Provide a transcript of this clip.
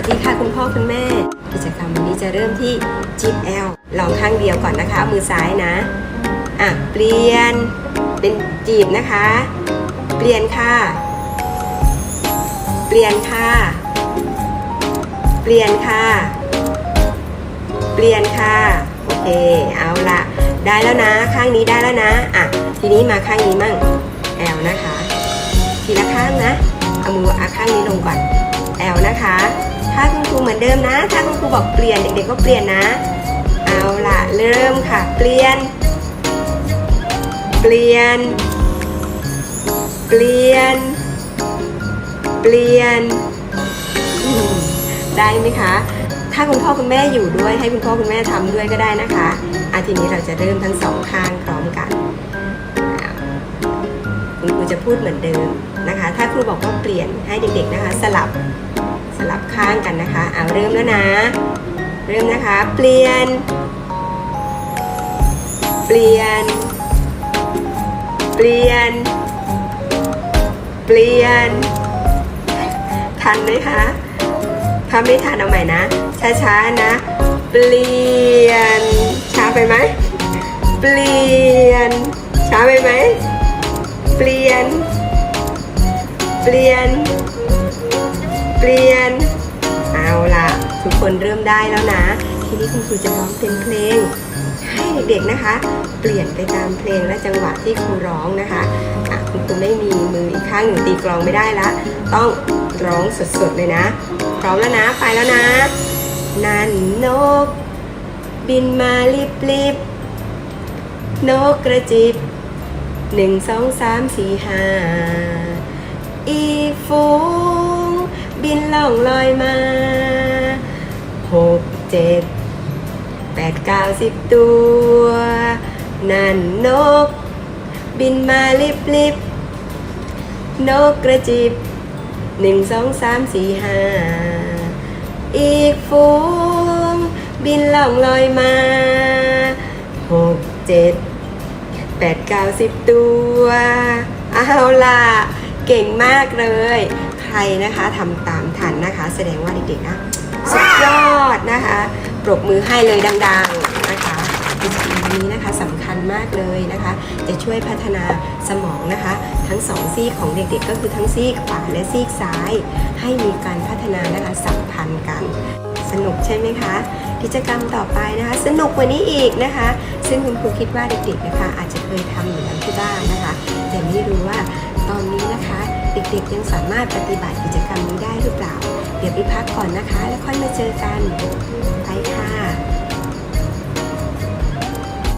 วัสดีค่ะคุณพ่อคุณแม่ กิจกรรมวันนี้จะเริ่มที่จีบแอลลองข้างเดียวก่อนนะคะ มือซ้ายนะอะเปลี่ยนเป็นจีบนะคะ เปลี่ยนค่ะ เปลี่ยนค่ะ เปลี่ยนค่ะ เปลี่ยนค่ะโอเคเอาละได้แล้วนะข้างนี้ได้แล้วนะอะทีนี้มาข้างนี้มั่งแอลนะคะ ทีละข้างนะเอามืออาข้างนี้ลงก่อนแอลนะคะ ถ้าคุณครูเหมือนเดิมนะ ถ้าคุณครูบอกเปลี่ยนเด็กๆก็เปลี่ยนนะ เอาละเริ่มค่ะ เปลี่ยน เปลี่ยน เปลี่ยน เปลี่ยน ได้ไหมคะ ถ้าคุณพ่อคุณแม่อยู่ด้วย ให้คุณพ่อคุณแม่ทำด้วยก็ได้นะคะอาทีนี้เราจะเริ่มทั้งสองข้างพร้อมกัน คุณครูจะพูดเหมือนเดิมนะคะ ถ้าครูบอกว่าเปลี่ยนให้เด็กๆนะคะ สลับ สลับข้างกันนะคะเอาเริ่มแล้วนะ เริ่มนะคะ เปลี่ยน เปลี่ยน เปลี่ยน เปลี่ยน ทันไหมคะถ้าไม่ทันเอาใหม่นะ ช้าๆนะ เปลี่ยน ช้าไปไหม เปลี่ยน ช้าไปไหม เปลี่ยน เปลี่ยน เปลี่ยน เอาล่ะ ทุกคนเริ่มได้แล้วนะ ทีนี้คุณครูจะร้องเป็นเพลง ให้เด็กๆนะคะ เปลี่ยนไปตามเพลงและจังหวะที่ครูร้องนะคะะคุณครูไม่มีมืออีกข้างหนึ่งตีกลองไม่ได้ละต้องร้องสดๆเลยนะ พร้อมแล้วนะ ไปแล้วนะ นั่นนก บินมาลิบลิบนกกระจิบหนึ่งสองสามสี่ห้าอีกฝู ล่องลอยมาหกเจ็ดแปดเก้าสิบตัว นั่นนก บินมาลิบลิบนกกระจิบหนึ่งสองสามสี่ห้าอีกฝูง บินล่องลอยมาหกเจ็ดแปดเก้าสิบตัว เอาล่ะ เก่งมากเลย ใครนะคะทำตามทันนะคะ แสดงว่าเด็กๆนะสุดยอดนะคะ ปรบมือให้เลยดังๆนะคะกิจกรรมนี้นะคะสำคัญมากเลยนะคะ จะช่วยพัฒนาสมองนะคะ ทั้งสองซีกของเด็กๆ ก็คือทั้งซีกขวาและซีกซ้าย ให้มีการพัฒนานะคะสัมพันธ์กัน สนุกใช่ไหมคะ กิจกรรมต่อไปนะคะ สนุกกว่านี้อีกนะคะ ซึ่งคุณครูคิดว่าเด็กๆนะคะ อาจจะเคยทำอยู่แล้วที่บ้านนะคะ แต่ไม่รู้ว่าตอนนี้นะคะ เด็กๆยังสามารถปฏิบัติกิจกรรมนี้ได้หรือเปล่า เดี๋ยวไปพักก่อนนะคะ แล้วค่อยมาเจอกัน ไปค่ะ